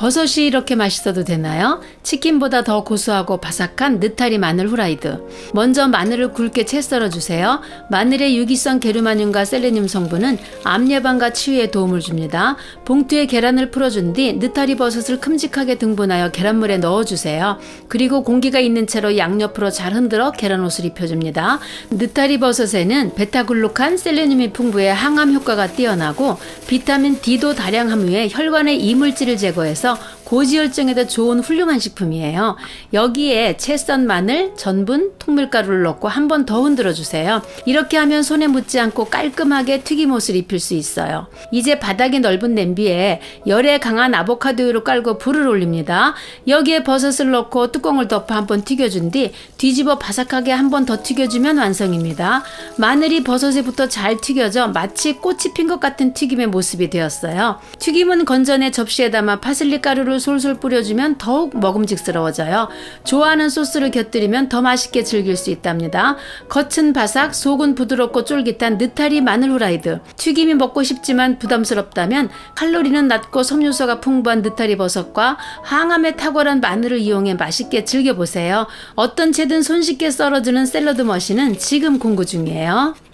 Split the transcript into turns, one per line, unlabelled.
버섯이 이렇게 맛있어도 되나요? 치킨보다 더 고소하고 바삭한 느타리 마늘 후라이드. 먼저 마늘을 굵게 채 썰어주세요. 마늘의 유기성 게르마늄과 셀레늄 성분은 암 예방과 치유에 도움을 줍니다. 봉투에 계란을 풀어준 뒤 느타리 버섯을 큼직하게 등분하여 계란물에 넣어주세요. 그리고 공기가 있는 채로 양옆으로 잘 흔들어 계란 옷을 입혀줍니다. 느타리 버섯에는 베타글루칸, 셀레늄이 풍부해 항암 효과가 뛰어나고 비타민 D도 다량 함유해 혈관의 이물질을 제거해서 고지혈증에도 좋은 훌륭한 식품이에요. 여기에 채썬 마늘, 전분, 통밀가루를 넣고 한 번 더 흔들어 주세요. 이렇게 하면 손에 묻지 않고 깔끔하게 튀김옷을 입힐 수 있어요. 이제 바닥이 넓은 냄비에 열에 강한 아보카도유를 깔고 불을 올립니다. 여기에 버섯을 넣고 뚜껑을 덮어 한번 튀겨준 뒤 뒤집어 바삭하게 한 번 더 튀겨주면 완성입니다. 마늘이 버섯에 붙어 잘 튀겨져 마치 꽃이 핀 것 같은 튀김의 모습이 되었어요. 튀김은 건전에 접시에 담아 파슬리 가루를 솔솔 뿌려주면 더욱 먹음직스러워져요. 좋아하는 소스를 곁들이면 더 맛있게 즐길 수 있답니다. 겉은 바삭, 속은 부드럽고 쫄깃한 느타리 마늘 후라이드. 튀김이 먹고 싶지만 부담스럽다면 칼로리는 낮고 섬유소가 풍부한 느타리 버섯과 항암에 탁월한 마늘을 이용해 맛있게 즐겨보세요. 어떤 채든 손쉽게 썰어주는 샐러드 머신은 지금 공구 중이에요.